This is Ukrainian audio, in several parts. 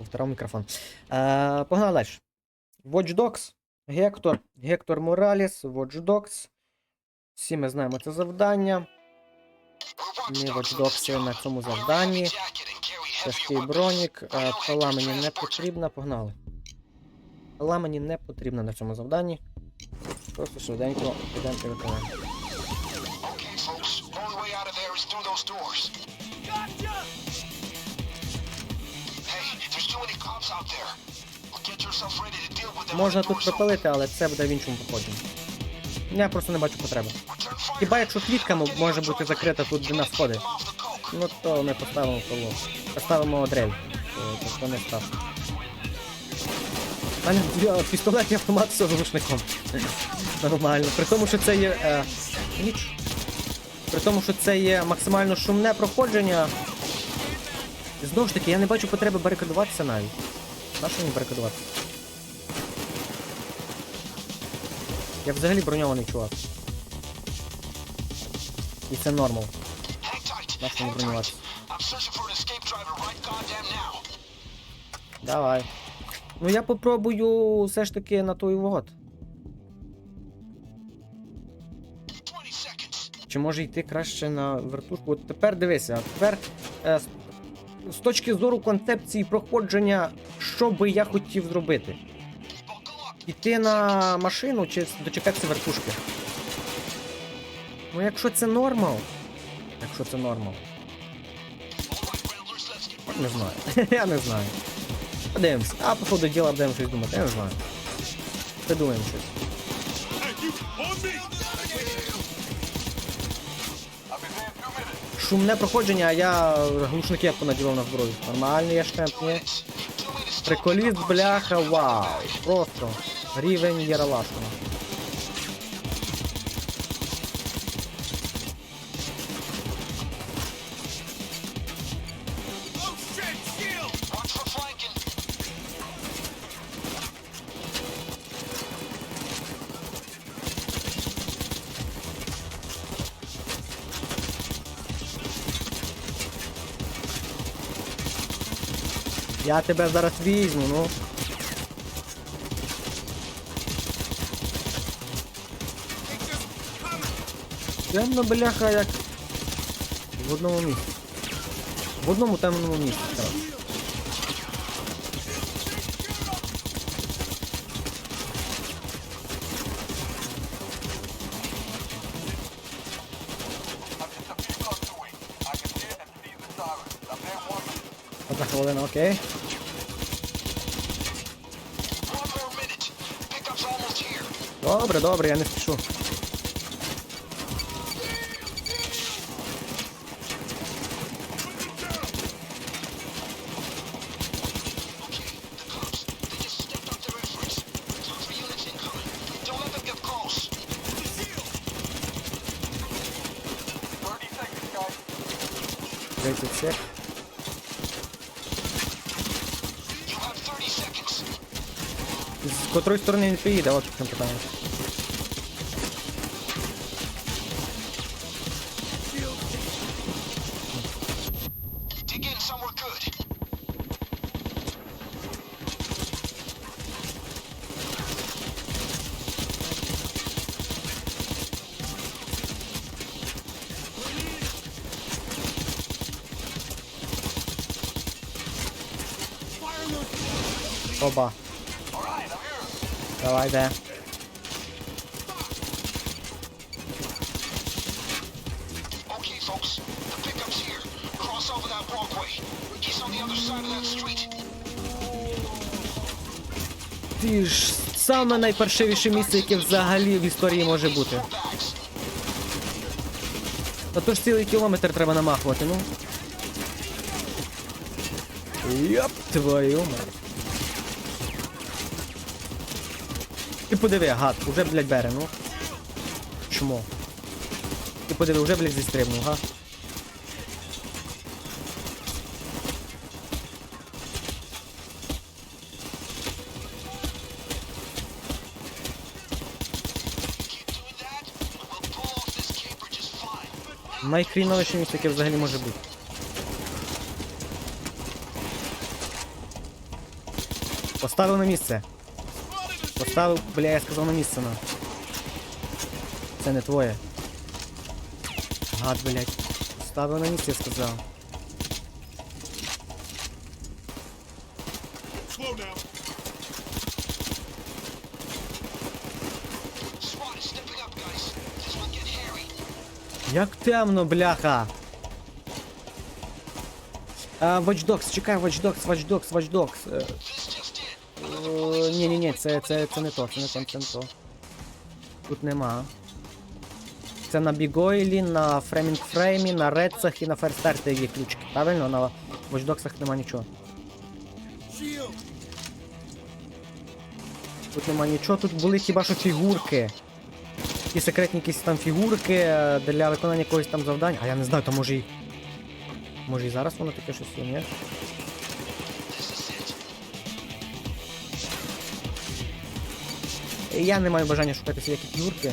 повторав мікрофон. Е, погнали далі. Watch Dogs. Гектор. Гектор Мораліс. Watch Dogs. Всі ми знаємо це завдання. Ми Watch Dogs на цьому завданні. Тяжкий бронік. Е, пила мені не потрібна. Погнали. Пила мені не потрібна на цьому завданні. Просто швиденько підемо і виконаємо. Можна тут doors пропилити, але це буде в іншому поході. Я просто не бачу потреби. Хіба якщо клітка може бути закрита тут, де нас coke. ну то ми поставимо коло. Поставимо дрель. То- Тобто не став. У мене пістолет і автомат з глушником. Нормально. При тому, що це є. Е, ніч. При тому, що це є максимально шумне проходження. Знову ж таки, я не бачу потреби барикадуватися навіть. Нащо мені барикадуватися? Я взагалі броньований чувак. І це нормал. Нащо не now. Давай. Ну я попробую все ж таки на той вот. 20 seconds. Чи може йти краще на вертушку? От тепер дивися, тепер е, з точки зору концепції проходження, що би я хотів зробити? Іти на машину чи дочекатися вертушки? Ну якщо це нормал. Якщо це нормал. Не знаю. я не знаю. Подивимось. А по ходу діла будемо щось думати, я не знаю. Придумаємо щось. Шумне проходження, а я глушники понаділив на зброю. Нормальний я штемп, ні? Приколіст, бляха, вау. Просто рівень Єралашина. Я тебе зараз візьму, ну. Темно, бляха, як в одному місці. В одному темному місці. коротше. Одна хвилина, окей. Добре, добре, я не спішу. Okay, the З котрої сторони він приїде, от в чому питання. Оба. Давай, де. Ти ж саме найпаршивіше місце, яке взагалі в історії може бути. Та то ж цілий кілометр треба намахувати, ну. Йоп, твою мать. Ти подиви, гад, уже, блядь, бере, ну. Чмо. Ти подиви, уже, блядь, зістрибнув, га? Caper just місце, яке взагалі може бути. Поставив на місце. Поставив, бля, я сказав на місце на. Це не твоє. Гад, блядь. Поставив на місце, я сказав. Slow now. SWAT is stepping up, guys. This will get hairy. Як темно, бляха. А, Watch Dogs, чекай, Watch Dogs, Watch Dogs, Watch Dogs. Е, This just in. О, Ні, ні, ні, це, це, це не то, це не то, це не то. Тут нема. Це на Бігойлі, на Фремінг Фреймі, на Редсах і на Ферстарті є ключики. Правильно? На Watch нема нічого. Тут нема нічого, тут були хіба що фігурки. Ті секретні якісь там фігурки е, для виконання якогось там завдань. А я не знаю, то може і. Може і зараз воно таке щось є, ні? Я не маю бажання шукати всякі п'юрки.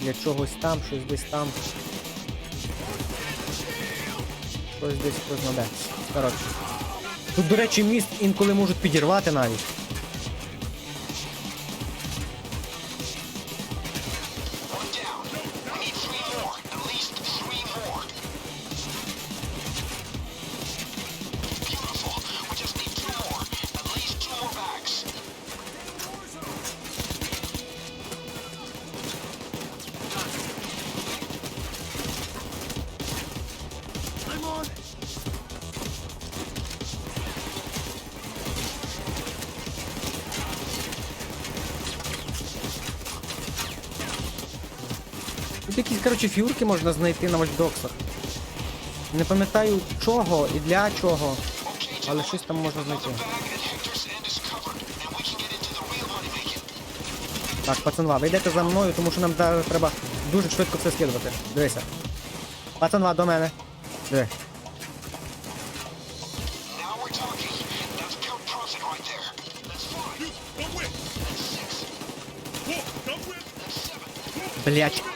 Для чогось там, щось десь там. Щось десь хтось наде. Коротше. Тут, до речі, міст інколи можуть підірвати навіть. Якісь, коротше, фігурки можна знайти на вальдоксах. Не пам'ятаю чого і для чого, але щось там можна знайти. Так, пацанва, ви йдете за мною, тому що нам треба дуже швидко це скидувати. Дивися. Пацанва, до мене. Диви. Now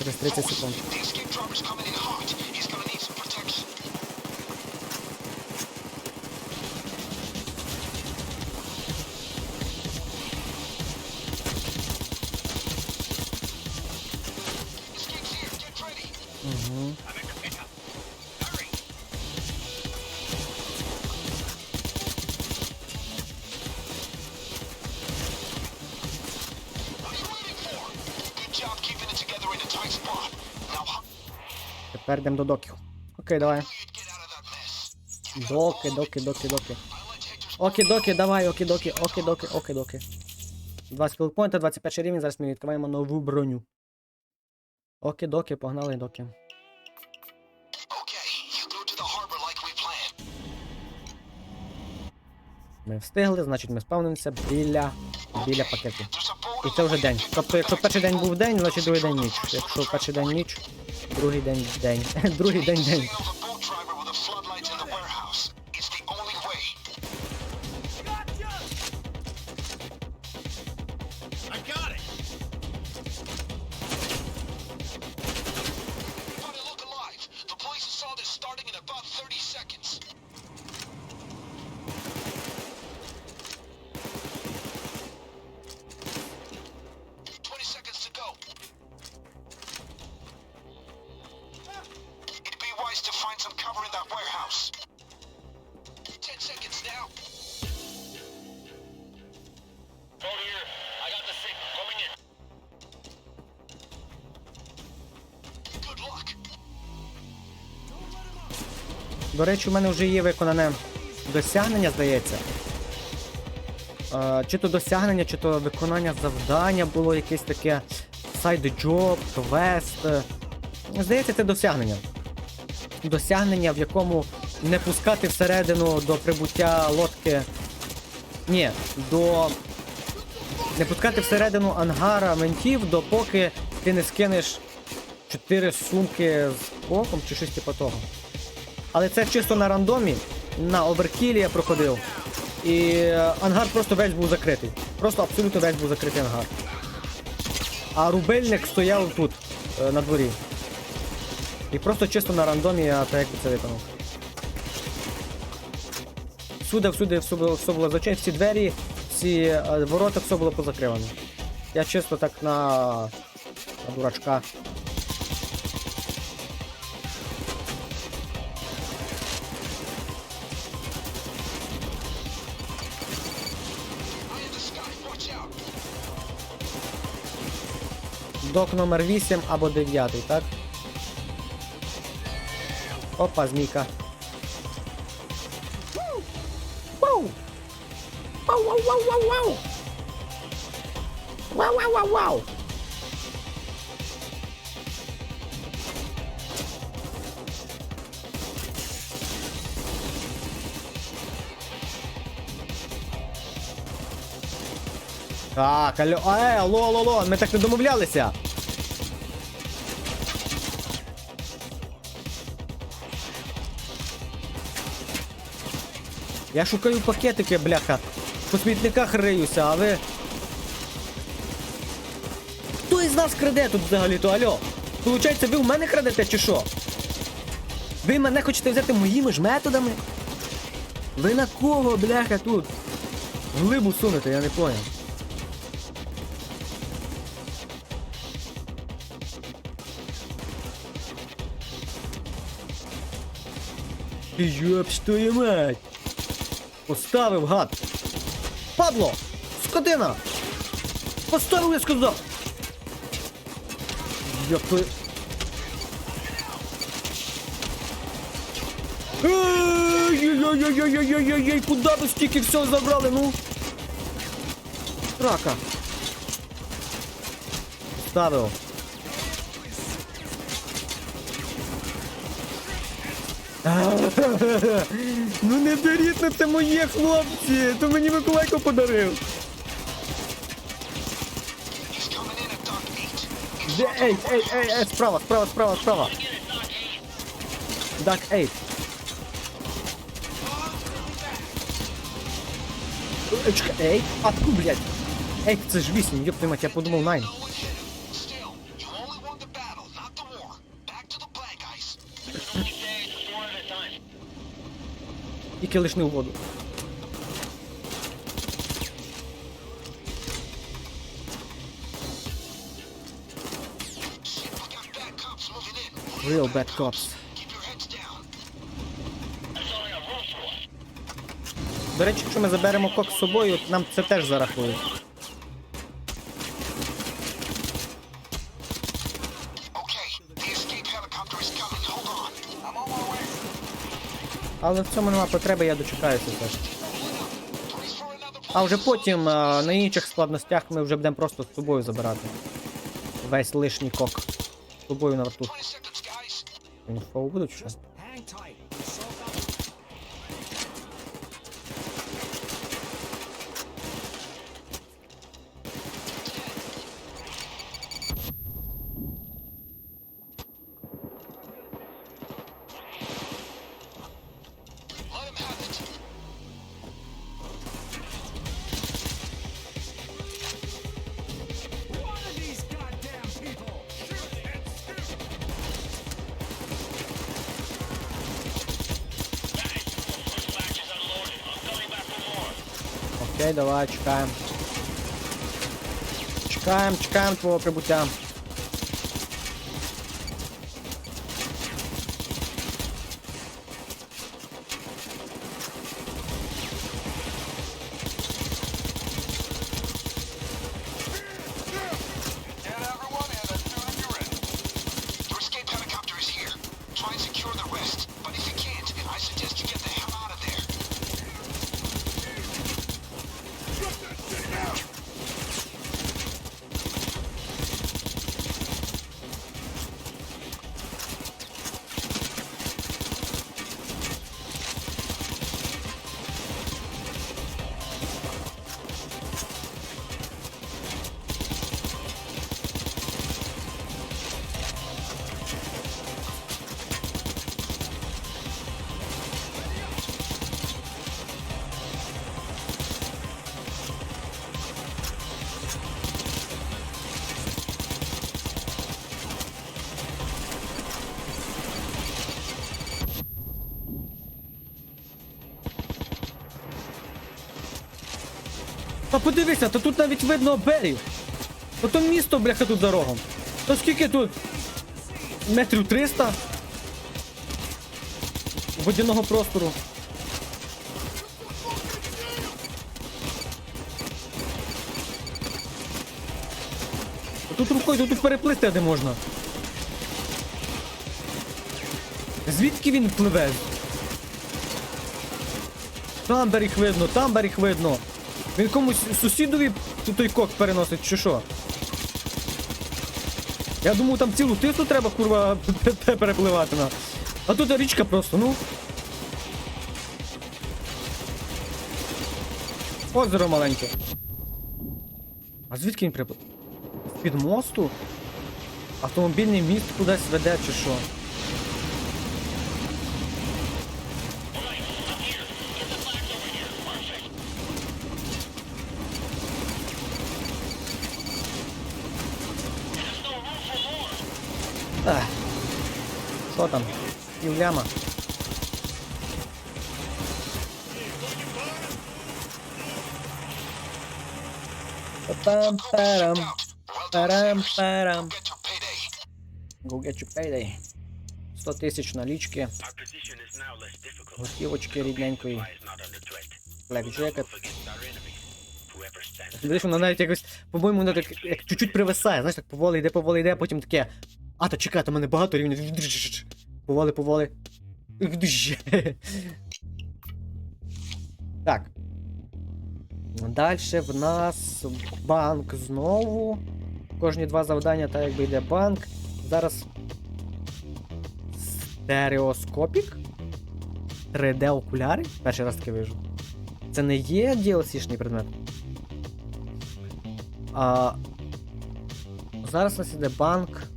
Через 30 секунд. Тепер до доків. Окей, давай. Доки, доки, доки, доки. Окі, доки, давай, окі, доки, окі, доки, окі, доки. Два скілпойнта, 21 рівень, зараз ми відкриваємо нову броню. Окі, доки, погнали, доки. Ми встигли, значить ми спавнимося біля, біля пакету. І це вже день. Тобто, якщо перший день був день, значить другий день ніч. Якщо перший день ніч, другий день день. другий день день. До речі, у мене вже є виконане досягнення, здається. Чи то досягнення, чи то виконання завдання було якесь таке сайд джоб, квест. Здається, це досягнення. Досягнення, в якому не пускати всередину до прибуття лодки. Ні, до. Не пускати всередину ангара ментів, допоки ти не скинеш 4 сумки з оком чи щось типу того. Але це чисто на рандомі. на оверкілі я проходив. І е, ангар просто весь був закритий. Просто абсолютно весь був закритий ангар. А рубельник стояв тут, е, на дворі. І просто чисто на рандомі я так це виконав. Всюди, всюди все було, все було зачинено, всі двері, всі е, ворота, все було позакривано. Я чисто так на, на дурачка. Док номер 8 або 9, так? Опа, змійка. Вау! Вау, вау, вау, вау, вау! Вау, вау, вау, вау! Так, алло, е, алло, алло, алло, ми так не домовлялися. Я шукаю пакетики, бляха. По смітниках риюся, а ви. Хто із нас краде тут взагалі-то, алло? Получається, ви в мене крадете чи що? Ви мене хочете взяти моїми ж методами? Ви на кого, бляха, тут? Глибу сунете, я не поняв. Йоп, що мать? Поставив гад. Падло! Скотина! Поставив, я сказав! Йоп твою... Ой-ой-ой-ой-ой-ой-ой-ой, куда ви стільки всього забрали, ну? Трака. Ставив. Ну не беріть на це моє, хлопці! То мені Миколайко подарив. He's coming in at Dock 8. Де ей, ей, ей, ей, справа, справа, справа, справа. Дак ей, а ту, блядь. Ей, це ж вісім, твою мать, я подумав найн. Тільки лишнив воду. Real bad cops. До речі, якщо ми заберемо кок з собою, нам це теж зарахують. Але в цьому нема потреби, я дочекаюся теж. А вже потім а, на інших складностях ми вже будемо просто з собою забирати. Весь лишній кок. З собою на рту. 20. Ну, будуть що? Давай, чекаємо. Чекаємо, чекаємо твого прибуття. Подивися, та тут навіть видно берів. Ото місто, бляха, тут за рогом. То скільки тут? Метрів 300? Водяного простору. Тут рукою тут переплисти де можна. Звідки він пливе? Там берег видно, там берег видно. Він комусь сусідові той кок переносить, чи що? Я думав, там цілу тису треба, курва, перепливати на. А тут річка просто, ну. Озеро маленьке. А звідки він приплив? З-під мосту? Автомобільний міст кудись веде чи що? Там? Півляма. Пам-парам. Парам-парам. Get your payday. Go get your payday. 100 тисяч налічки, готівочки рідненької, stands Дивись, воно навіть якось, по-моєму, воно так як чуть-чуть привисає, знаєш, так поволі йде, поволі йде, а потім таке. А, то чекай, то в мене багато рівнів. Поволі, поволі. Так. Далі в нас банк знову. Кожні два завдання, так якби йде банк. Зараз. Стереоскопік? 3D окуляри? Перший раз таке вижу. Це не є DLC-шний предмет. А, зараз у нас іде банк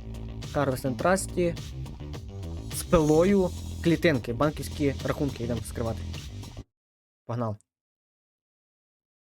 Harvest and Trust з пилою клітинки, банківські рахунки йдемо скривати. Погнали.